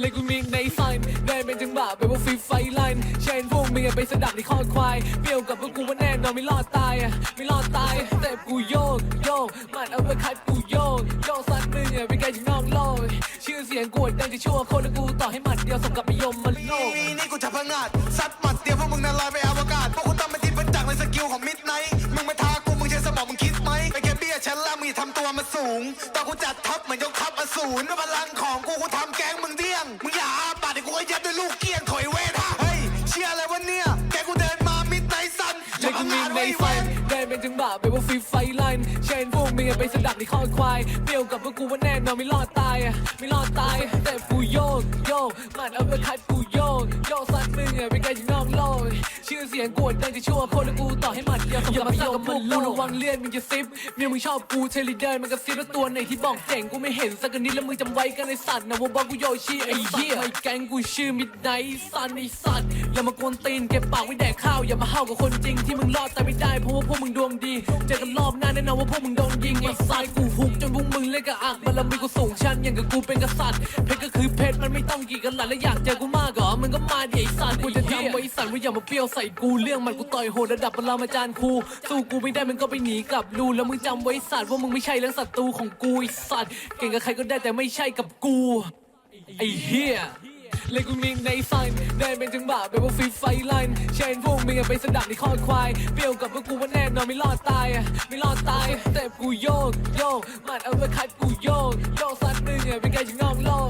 เลยกูมีในฝันได้เป็นจังหวะแบบว่าฟรีไฟลันเชนพวกมึงไปสดับในคอควายเปรี้ยวกับพวกกูว่าแน่นอนไม่รอดตายอะไม่รอดตายแต่กูโยกโยกมันเอาไปคัดกูโยกโยกสัตว์มึงอะไปไกลจากนอกโลกชื่อเสียงกูดังจะชั่วคนและกูต่อให้หมัดเดียวส่งกลับไปยมมันโลกนี่นี่กูจะพังงาดซัดหมัดเดียวพวกมึงน่ะลอยไปอวกาศพวกกูต้องมาทีประจักษ์ในสกิลของมิดไนท์มึงมาท้ากูมึงใช้สมองมึงคิดไหมไปแค่เบี้ยชั้นล่างมึงทำตัวมาสูงตอนกูจัดทัพเหมือนยกทัพอสูรด้วยพลังของกูกูทำแก๊งมึงดี้ ยัดด้วยลูกเกี้ยงถอยเวทฮะเฮ้ยเชื่ออะไรวะเนี่ยแกกูเดินมามิดไนท์ซันเลยกูมีในไว้ฝัเว้นนได้เป็นจังหวะแบบว่าฟรีไฟไลน์เชนพวกมึงไปสดับในคอควายเปรี้ยวกับพวกกูว่าแน่นอนไม่รอดตายอะไม่รอดตายแต่กูโยกโยกมันเอาไปขายกูโยก สียงกูดังจะชั่วคนและกูต่อให้หมัดเดียวส่งกลับไปโยกับพวกกูระวังเลี่ยนมึงจะซิปเมียมึงชอบกูเทลิเดินมันกระซิบแล้วตัวไหนที่บอกเจ๋งกูไม่เห็นสักนิดแล้วมึงจำไว้กันไอสัตว์นะว่าบอกกูโยชิไอ้เหี้ยไอ้แกงกูชื่อมิดไนซ์ซันไอสัตว์ อย่ามากวนตีนเก็บปากไว้แดกข้าว อย่ามาเห่ากับคนจริงที่มึงรอดแต่ไม่ได้เพราะว่าพวกมึงดวงดี เจอกันรอบหน้าแน่นอนว่าพวกมึงโดนยิงไอ้สายกูฮุกจนพวกมึงเล่นกับอักบารมีกูสูงชันอย่างกับกูเป็นกษัตริย์เพชรก็คือเพชรมันไม่ต้องกี่กันหลัดและอยากเจอกูมากเหรอมึงก็มาดิไอ้สัตว์กูจะจำไว้ไอ้สัตว์ว่าอย่ามาเปรี้ยวใส่กูเรื่องมันกูต่อยโหดระดับปรมาจารย์ครูสู้กูไม่ได้มึงก็ไปหนีกลับรูแล้วมึงจำไว้ไอ้สัตว์ว่ามึงไม่ใช่เรื่องศัตรูของกูไอ้สัตว์เก่งกับใครก็ได้แต่ไม่ใช่กับกูไอ้เหี้ย เลยกูมีในสันได้เป็นจังหวะแบบว่าฟีไฟลันเชนพวกมึงอะไปสดับในคอควายเปรี้ยวกับพวกกูว่าแน่นอนไม่รอดตายอะไม่รอดตายแต่กูโยกโยกมันเอาไปคัดกูโยกโยกสัตว์มึงอะเปไกลจากนองโลก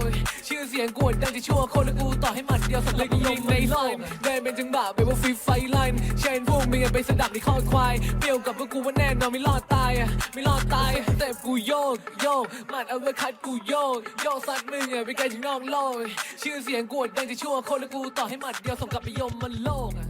ชื่อเสียงกูดังจะชั่วคนและกูต่อให้หมัดเดียวส่งเลยกูมีในไลนได้เป็นจังหวะแบบว่าฟรีไฟลันเชนพวกมึงอะไปสดับในคอควายเปรี้ยวกับพวกกูว่าแน่นอนไม่รอดตายอะไม่รอดตายแต่กูโยกโยกหมัดเอาไว้คัดกูโยกโยกสัตว์มึงอะไปไกลถึงนอกโลกชื่อเสียงกูดังจะชั่วคนและกูต่อให้หมัดเดียวส่งกลับไปยมมันโลกอะ